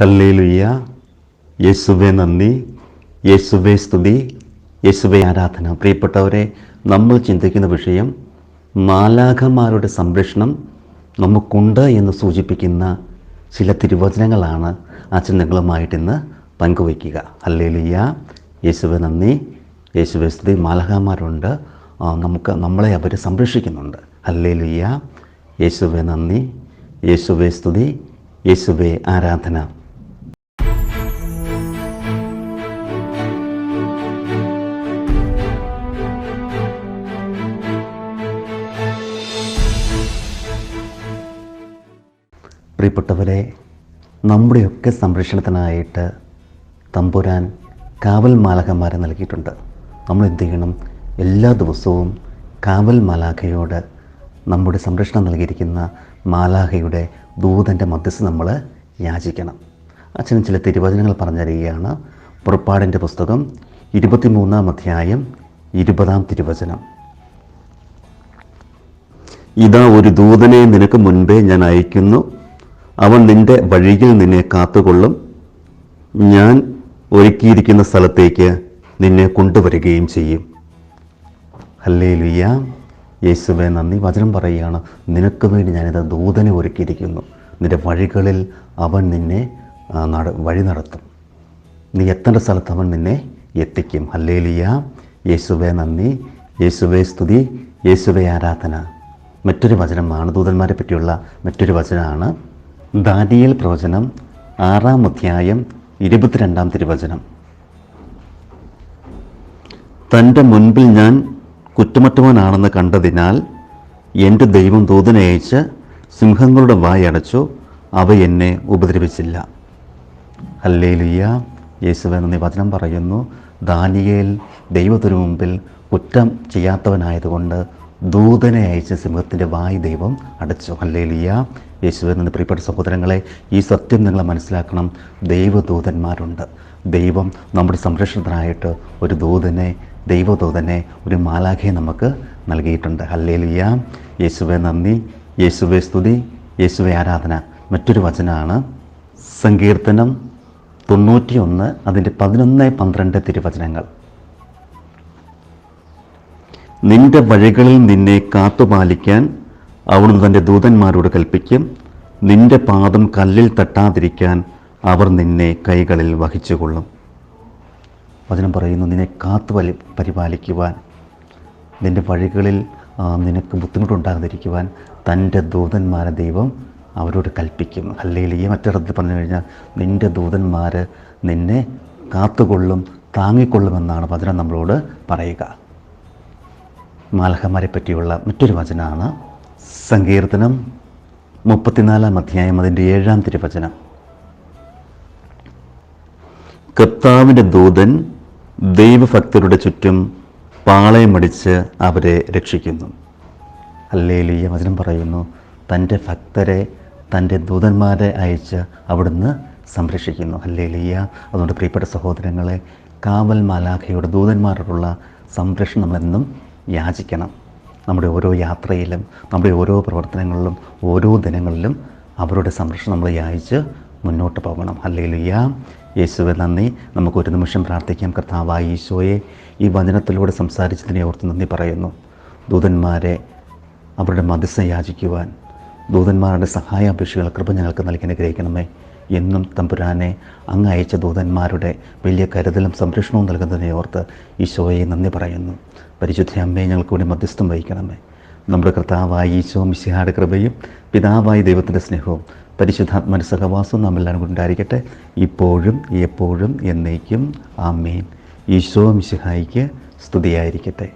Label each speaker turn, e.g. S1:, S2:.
S1: Hallelujah യേശുവെ നന്ദി. യേശുവെ സ്തുതി. യേശുവെ ആരാധന. പ്രിയപ്പെട്ടവരെ നമ്മൾ ചിന്തിക്കുന്ന വിഷയം മാലാഖമാരുടെ സംരക്ഷണം നമുക്കുണ്ട് എന്ന് സൂചിപ്പിക്കുന്ന ചില തിരുവചനങ്ങളാണ് അച്ഛൻ നിങ്ങളുമായിട്ട് ഇന്ന് പങ്കുവയ്ക്കുക. ഹല്ലേലുയ്യ യേശുവെ നന്ദി. യേശുവെ സ്തുതി. മാലാഖമാരുണ്ട്. നമുക്ക് നമ്മളെ അവർ സംരക്ഷിക്കുന്നുണ്ട്. ഹല്ലേലുയ്യ യേശുവെ നന്ദി. യേശുവെ സ്തുതി. യേശുവെ ആരാധന. പ്രിയപ്പെട്ടവരെ നമ്മുടെയൊക്കെ സംരക്ഷണത്തിനായിട്ട് തമ്പുരാൻ കാവൽ മാലാഖമാരെ നൽകിയിട്ടുണ്ട്. നമ്മൾ എന്ത് ചെയ്യണം? എല്ലാ ദിവസവും കാവൽ മാലാഖയോട് നമ്മുടെ സംരക്ഷണം നൽകിയിരിക്കുന്ന മാലാഖയുടെ ദൂതന്റെ മധ്യസ്ഥ നമ്മൾ യാചിക്കണം. അച്ഛനും ചില തിരുവചനങ്ങൾ പറഞ്ഞറിയുകയാണ്. പുറപ്പാടിന്റെ പുസ്തകം ഇരുപത്തിമൂന്നാം അധ്യായം ഇരുപതാം തിരുവചനം. ഇതാ ഒരു ദൂതനെ നിനക്ക് മുൻപേ ഞാൻ അയക്കുന്നു അവൻ നിന്റെ വഴിയിൽ നിന്നെ കാത്തുകൊള്ളും. ഞാൻ ഒരുക്കിയിരിക്കുന്ന സ്ഥലത്തേക്ക് നിന്നെ കൊണ്ടുവരികയും ചെയ്യും. അല്ലേ ലുയ്യ യേശുവെ നന്ദി. വചനം പറയുകയാണ് നിനക്ക് വേണ്ടി ഞാനിത് ദൂതനെ ഒരുക്കിയിരിക്കുന്നു. നിന്റെ വഴികളിൽ അവൻ നിന്നെ നട വഴി നടത്തും. നീ എത്തേണ്ട സ്ഥലത്ത് അവൻ നിന്നെ എത്തിക്കും. അല്ലേ ലിയ യേശുവെ നന്ദി. യേശുവെ സ്തുതി. യേശുവെ ആരാധന. മറ്റൊരു വചനമാണ് ദൂതന്മാരെ പറ്റിയുള്ള മറ്റൊരു വചനമാണ് ദാനിയേൽ പ്രവചനം ആറാം അധ്യായം ഇരുപത്തിരണ്ടാം തിരുവചനം. തന്റെ മുൻപിൽ ഞാൻ കുറ്റമറ്റവനാണെന്ന് കണ്ടതിനാൽ എന്റെ ദൈവം ദൂതനെ അയച്ച് സിംഹങ്ങളുടെ വായടച്ചു അവ എന്നെ ഉപദ്രവിച്ചില്ല. ഹല്ലേലുയ്യ യേശുവെന്ന നിവചനം വചനം പറയുന്നു ദാനിയേൽ ദൈവത്തിനു മുമ്പിൽ കുറ്റം ചെയ്യാത്തവനായതുകൊണ്ട് ദൂതനെ അയച്ച സിംഹത്തിന്റെ വായ് ദൈവം അടച്ചു. അല്ലേലിയ യേശുവിൽ നിന്ന് പ്രിയപ്പെട്ട സഹോദരങ്ങളെ ഈ സത്യം നിങ്ങൾ മനസ്സിലാക്കണം. ദൈവദൂതന്മാരുണ്ട്. ദൈവം നമ്മുടെ സംരക്ഷണത്തിനായിട്ട് ഒരു ദൂതനെ ദൈവദൂതനെ ഒരു മാലാഖയെ നമുക്ക് നൽകിയിട്ടുണ്ട്. അല്ലേലിയ യേശുവെ നന്ദി. യേശുവെ സ്തുതി. യേശുവെ ആരാധന. മറ്റൊരു വചനമാണ് സങ്കീർത്തനം തൊണ്ണൂറ്റിയൊന്ന് അതിന്റെ പതിനൊന്ന് പന്ത്രണ്ട് തിരുവചനങ്ങൾ. നിന്റെ വഴികളിൽ നിന്നെ കാത്തുപാലിക്കാൻ അവിടുന്ന് തന്റെ ദൂതന്മാരോട് കൽപ്പിക്കും. നിന്റെ പാദം കല്ലിൽ തട്ടാതിരിക്കാൻ അവർ നിന്നെ കൈകളിൽ വഹിച്ചുകൊള്ളും. വചനം പറയുന്നു നിന്നെ കാത്തു വലി പരിപാലിക്കുവാൻ നിന്റെ വഴികളിൽ നിനക്ക് ബുദ്ധിമുട്ടുണ്ടാകാതിരിക്കുവാൻ തന്റെ ദൂതന്മാരെ ദൈവം അവരോട് കൽപ്പിക്കും. അല്ലെങ്കിൽ ഈ മറ്റൊരിടത്ത് പറഞ്ഞു കഴിഞ്ഞാൽ നിന്റെ ദൂതന്മാർ നിന്നെ കാത്തുകൊള്ളും താങ്ങിക്കൊള്ളുമെന്നാണ് വചനം നമ്മളോട് പറയുക. മാലഹമാരെ പറ്റിയുള്ള മറ്റൊരു വചനമാണ് സങ്കീർത്തനം മുപ്പത്തിനാലാം അധ്യായം അതിന്റെ ഏഴാം തിരുവചനം. കർത്താവിന്റെ ദൂതൻ ദൈവഭക്തരുടെ ചുറ്റും പാളയമടിച്ച് അവരെ രക്ഷിക്കുന്നു. അല്ലേലിയ വചനം പറയുന്നു തന്റെ ഭക്തരെ തന്റെ ദൂതന്മാരെ അയച്ച് അവിടുന്ന് സംരക്ഷിക്കുന്നു. അല്ലേലിയ അതുകൊണ്ട് പ്രിയപ്പെട്ട സഹോദരങ്ങളെ കാവൽ മാലാഖയുടെ ദൂതന്മാരോടുള്ള സംരക്ഷണം നമ്മളെന്നും യാചിക്കണം. നമ്മുടെ ഓരോ യാത്രയിലും നമ്മുടെ ഓരോ പ്രവർത്തനങ്ങളിലും ഓരോ ദിനങ്ങളിലും അവരുടെ സംരക്ഷണം നമ്മൾ യാചിച്ച് മുന്നോട്ട് പോകണം. ഹല്ലേലൂയ. യേശുവെ നന്ദി. നമുക്ക് ഒരു നിമിഷം പ്രാർത്ഥിക്കാം. കർത്താവായ ഈശോയെ ഈ വചനത്തിലൂടെ സംസാരിച്ചതിനെ ഓർത്ത് നന്ദി പറയുന്നു. ദൂതന്മാരെ അവരുടെ മധ്യസ്ഥ യാചിക്കുവാൻ ദൂതന്മാരുടെ സഹായ സഹായാപേക്ഷകൾ കൃപ ഞങ്ങൾക്ക് നൽകി അനുഗ്രഹിക്കണമേ. എന്നും തമ്പുരാനെ അങ്ങ് അയച്ച ദൂതന്മാരുടെ വലിയ കരുതലും സംരക്ഷണവും നൽകുന്നതിനെ ഓർത്ത് ഈശോയെ നന്ദി പറയുന്നു. പരിശുദ്ധ അമ്മയെ ഞങ്ങൾക്ക് കൂടി മധ്യസ്ഥം വഹിക്കണമേ. നമ്മുടെ കർത്താവായ ഈശോ മിശിഹായുടെ കൃപയും പിതാവായ ദൈവത്തിന്റെ സ്നേഹവും പരിശുദ്ധാത്മന സഹവാസവും നമ്മെല്ലാം ഉണ്ടായിരിക്കട്ടെ. ഇപ്പോഴും എപ്പോഴും എന്നേക്കും. ആമേൻ. ഈശോ മിശിഹായിക്ക് സ്തുതിയായിരിക്കട്ടെ.